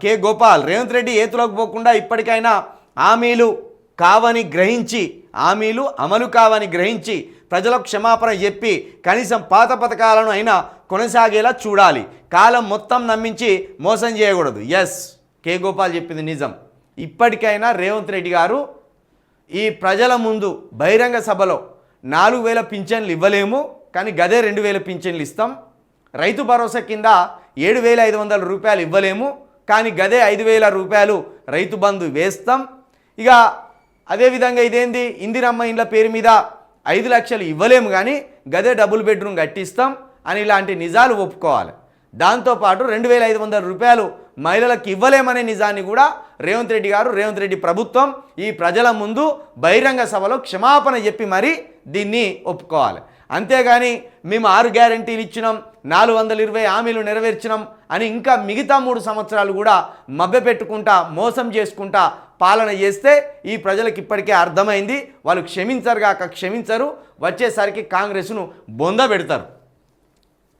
K. Gopal Revanth Reddy ఏతులోకి పోకుండా ఇప్పటికైనా హామీలు కావని గ్రహించి హామీలు అమలు కావని గ్రహించి ప్రజలకు క్షమాపణ చెప్పి కనీసం పాత పథకాలను అయినా కొనసాగేలా చూడాలి. కాలం మొత్తం నమ్మించి మోసం చేయకూడదు. S K. గోపాల్ చెప్పింది నిజం. ఇప్పటికైనా రేవంత్ రెడ్డి గారు ఈ ప్రజల ముందు బహిరంగ సభలో నాలుగు వేల పింఛన్లు ఇవ్వలేము కానీ గదే రెండు వేల పింఛన్లు ఇస్తాం. రైతు భరోసా కింద ఏడు వేల ఐదు వందల రూపాయలు ఇవ్వలేము కానీ గదే ఐదు వేల రూపాయలు రైతు బంధు వేస్తాం. ఇక అదేవిధంగా ఇదేంది? ఇందిరమ్మ ఇండ్ల పేరు మీద ఐదు లక్షలు ఇవ్వలేము కానీ గదే డబుల్ బెడ్రూమ్ కట్టిస్తాం అని ఇలాంటి నిజాలు ఒప్పుకోవాలి. దాంతోపాటు రెండు వేల ఐదు వందల రూపాయలు మహిళలకు ఇవ్వలేమనే నిజాన్ని కూడా రేవంత్ రెడ్డి గారు రేవంత్ రెడ్డి ప్రభుత్వం ఈ ప్రజల ముందు బహిరంగ సభలో క్షమాపణ చెప్పి మరీ దీన్ని ఒప్పుకోవాలి. అంతేగాని మేము ఆరు గ్యారంటీలు ఇచ్చినాం నాలుగు వందల ఇరవై హామీలు నెరవేర్చినాం అని ఇంకా మిగతా మూడు సంవత్సరాలు కూడా మభ్యపెట్టుకుంటా మోసం చేసుకుంటా పాలన చేస్తే ఈ ప్రజలకు ఇప్పటికే అర్థమైంది. వాళ్ళు క్షమించరు కాక క్షమించరు. వచ్చేసరికి కాంగ్రెస్ను బొంద పెడతారు.